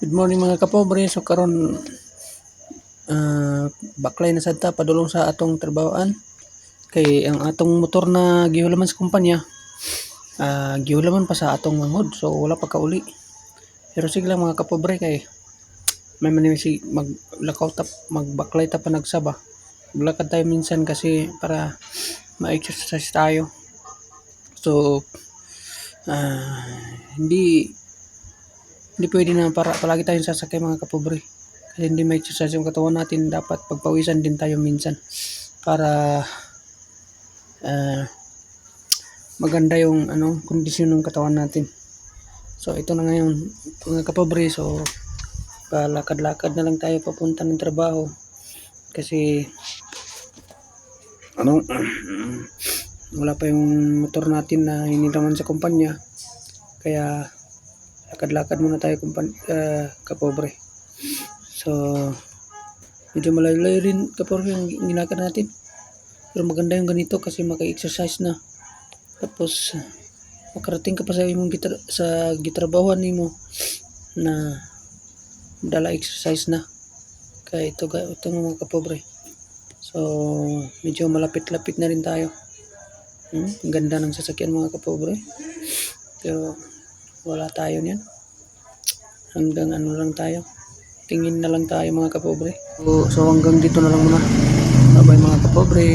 Good morning mga kapobre. So karon ah, baklay na sad ta padulong sa atong trabahoan. Kay ang atong motor na gihulaman sa kumpanya ah gihulaman pa sa atong manghod. So wala pa kauli. Pero sige lang mga kapobre kay may man si maglakaw ta magbaklay ta pa nagsaba. Maglakad tayo minsan kasi para ma-exercise tayo. So ah hindi hindi pwede na para palagi tayong sasakay mga kapobre. Kasi hindi may exercise yung katawan natin. Dapat pagpawisan din tayo minsan para ah, maganda yung ano kondisyon ng katawan natin. So ito na ngayon mga kapobre. So palakad-lakad na lang tayo papunta ng trabaho. Kasi ano wala pa yung motor natin na hiniraman sa kumpanya. Kaya lakad-lakad muna tayo kumpan ah, kapobre. So, medyo malayo-layo rin kapobre yung ginakad natin. Pero maganda yung ganito kasi maka-exercise na. Tapos, makarating ka pa sa imong gitar sa gitrabahuan nimo na dala exercise na. Kaya ito, ito mga kapobre. So, medyo malapit-lapit na rin tayo. Hmm? Ganda ng sasakyan mga kapobre. Pero, wala tayo niyan. Hanggang ano lang tayo. Tingin na lang tayo mga kapobre. So, so hanggang dito na lang muna. Bye-bye mga kapobre.